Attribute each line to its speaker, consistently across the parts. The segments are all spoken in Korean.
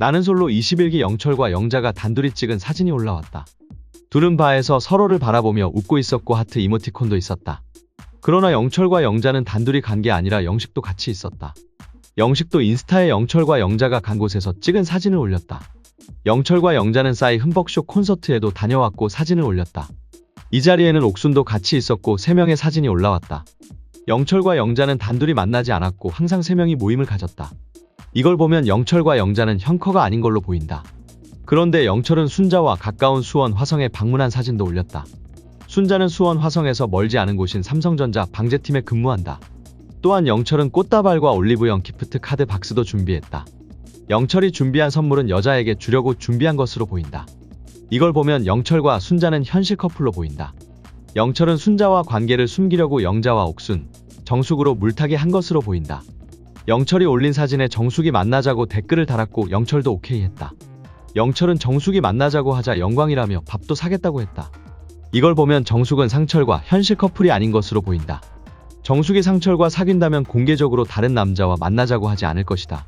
Speaker 1: 나는 솔로 21기 영철과 영자가 단둘이 찍은 사진이 올라왔다. 둘은 바에서 서로를 바라보며 웃고 있었고 하트 이모티콘도 있었다. 그러나 영철과 영자는 단둘이 간 게 아니라 영식도 같이 있었다. 영식도 인스타에 영철과 영자가 간 곳에서 찍은 사진을 올렸다. 영철과 영자는 싸이 흠벅쇼 콘서트에도 다녀왔고 사진을 올렸다. 이 자리에는 옥순도 같이 있었고 3명의 사진이 올라왔다. 영철과 영자는 단둘이 만나지 않았고 항상 3명이 모임을 가졌다. 이걸 보면 영철과 영자는 형커가 아닌 걸로 보인다. 그런데 영철은 순자와 가까운 수원 화성에 방문한 사진도 올렸다. 순자는 수원 화성에서 멀지 않은 곳인 삼성전자 방제팀에 근무한다. 또한 영철은 꽃다발과 올리브영 기프트 카드 박스도 준비했다. 영철이 준비한 선물은 여자에게 주려고 준비한 것으로 보인다. 이걸 보면 영철과 순자는 현실 커플로 보인다. 영철은 순자와 관계를 숨기려고 영자와 옥순, 정숙으로 물타기 한 것으로 보인다. 영철이 올린 사진에 정숙이 만나자고 댓글을 달았고 영철도 오케이 했다. 영철은 정숙이 만나자고 하자 영광이라며 밥도 사겠다고 했다. 이걸 보면 정숙은 상철과 현실 커플이 아닌 것으로 보인다. 정숙이 상철과 사귄다면 공개적으로 다른 남자와 만나자고 하지 않을 것이다.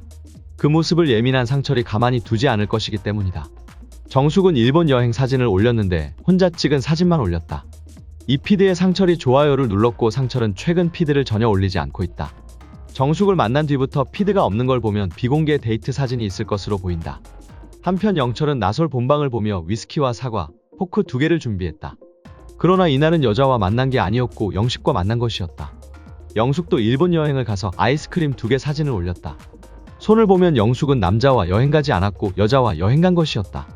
Speaker 1: 그 모습을 예민한 상철이 가만히 두지 않을 것이기 때문이다. 정숙은 일본 여행 사진을 올렸는데 혼자 찍은 사진만 올렸다. 이 피드에 상철이 좋아요를 눌렀고 상철은 최근 피드를 전혀 올리지 않고 있다. 정숙을 만난 뒤부터 피드가 없는 걸 보면 비공개 데이트 사진이 있을 것으로 보인다. 한편 영철은 나솔 본방을 보며 위스키와 사과, 포크 두 개를 준비했다. 그러나 이날은 여자와 만난 게 아니었고 영식과 만난 것이었다. 영숙도 일본 여행을 가서 아이스크림 두 개 사진을 올렸다. 손을 보면 영숙은 남자와 여행 가지 않았고 여자와 여행 간 것이었다.